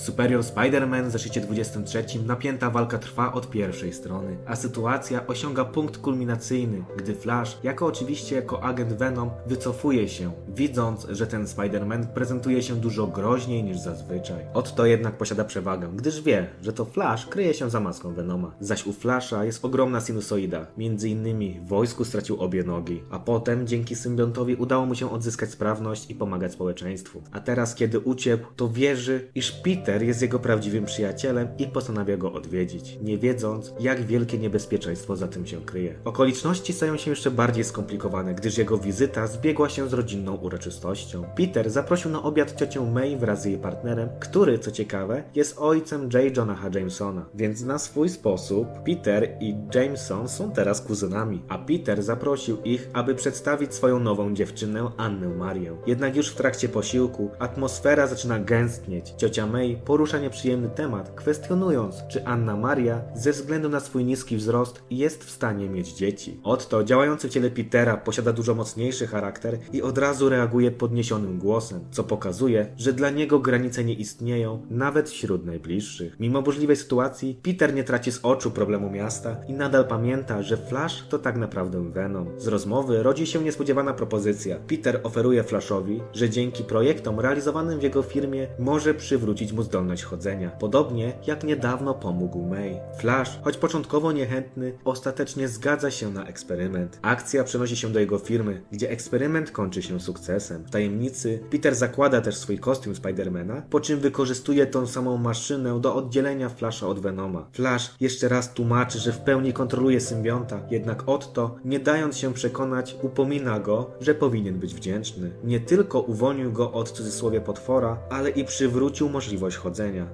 Superior Spider-Man w zeszycie 23 napięta walka trwa od pierwszej strony, a sytuacja osiąga punkt kulminacyjny, gdy Flash, jako oczywiście jako agent Venom, wycofuje się, widząc, że ten Spider-Man prezentuje się dużo groźniej niż zazwyczaj. Otto jednak posiada przewagę, gdyż wie, że to Flash kryje się za maską Venoma. Zaś u Flasha jest ogromna sinusoida, między innymi w wojsku stracił obie nogi, a potem dzięki symbiontowi udało mu się odzyskać sprawność i pomagać społeczeństwu. A teraz, kiedy uciekł, to wierzy, iż Peter jest jego prawdziwym przyjacielem i postanawia go odwiedzić, nie wiedząc, jak wielkie niebezpieczeństwo za tym się kryje. Okoliczności stają się jeszcze bardziej skomplikowane, gdyż jego wizyta zbiegła się z rodzinną uroczystością. Peter zaprosił na obiad ciocię May wraz z jej partnerem, który, co ciekawe, jest ojcem J. Jonaha Jamesona. Więc na swój sposób Peter i Jameson są teraz kuzynami, a Peter zaprosił ich, aby przedstawić swoją nową dziewczynę, Annę Marię. Jednak już w trakcie posiłku atmosfera zaczyna gęstnieć. Ciocia May porusza nieprzyjemny temat, kwestionując, czy Anna Maria ze względu na swój niski wzrost jest w stanie mieć dzieci. Otto, działający w ciele Petera, posiada dużo mocniejszy charakter i od razu reaguje podniesionym głosem, co pokazuje, że dla niego granice nie istnieją nawet wśród najbliższych. Mimo burzliwej sytuacji, Peter nie traci z oczu problemu miasta i nadal pamięta, że Flash to tak naprawdę Venom. Z rozmowy rodzi się niespodziewana propozycja. Peter oferuje Flashowi, że dzięki projektom realizowanym w jego firmie może przywrócić mu zdolność chodzenia. Podobnie jak niedawno pomógł May. Flash, choć początkowo niechętny, ostatecznie zgadza się na eksperyment. Akcja przenosi się do jego firmy, gdzie eksperyment kończy się sukcesem. W tajemnicy Peter zakłada też swój kostium Spidermana, po czym wykorzystuje tą samą maszynę do oddzielenia Flasha od Venoma. Flash jeszcze raz tłumaczy, że w pełni kontroluje symbionta, jednak Otto, nie dając się przekonać, upomina go, że powinien być wdzięczny. Nie tylko uwolnił go od cudzysłowie potwora, ale i przywrócił możliwość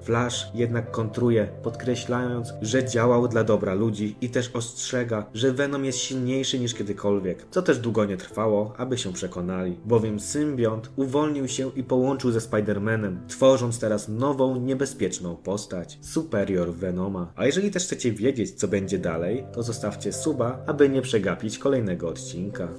Flash jednak kontruje, podkreślając, że działał dla dobra ludzi i też ostrzega, że Venom jest silniejszy niż kiedykolwiek, co też długo nie trwało, aby się przekonali, bowiem symbiont uwolnił się i połączył ze Spider-Manem, tworząc teraz nową, niebezpieczną postać, Superior Venoma. A jeżeli też chcecie wiedzieć, co będzie dalej, to zostawcie suba, aby nie przegapić kolejnego odcinka.